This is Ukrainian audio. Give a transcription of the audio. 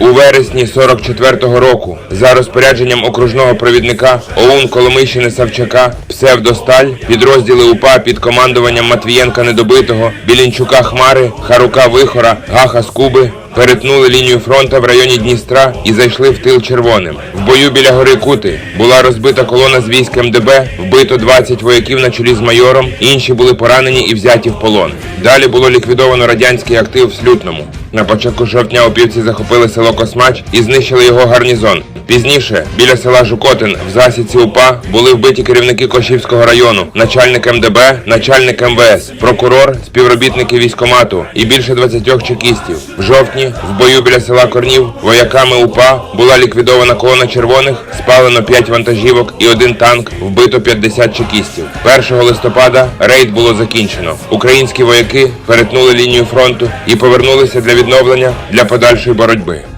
У вересні 44-го року за розпорядженням окружного провідника ОУН Коломийщини Савчака Псевдосталь підрозділи УПА під командуванням Матвієнка Недобитого, Білінчука Хмари, Харука Вихора, Гаха Скуби перетнули лінію фронта в районі Дністра і зайшли в тил червоним. В бою біля гори Кути була розбита колона з військ МДБ, вбито 20 вояків на чолі з майором, інші були поранені і взяті в полон. Далі було ліквідовано радянський актив в Слютному. На початку жовтня опівці захопили село Космач і знищили його гарнізон. Пізніше, біля села Жукотин, в засідці УПА були вбиті керівники Кошівського району, начальник МДБ, начальник МВС, прокурор, співробітники військомату і більше 20 чекістів. В жовтні, в бою біля села Корнів, вояками УПА була ліквідована колона червоних, спалено 5 вантажівок і один танк, вбито 50 чекістів. 1 листопада рейд було закінчено. Українські вояки перетнули лінію фронту і повернулися для відновлення для подальшої боротьби.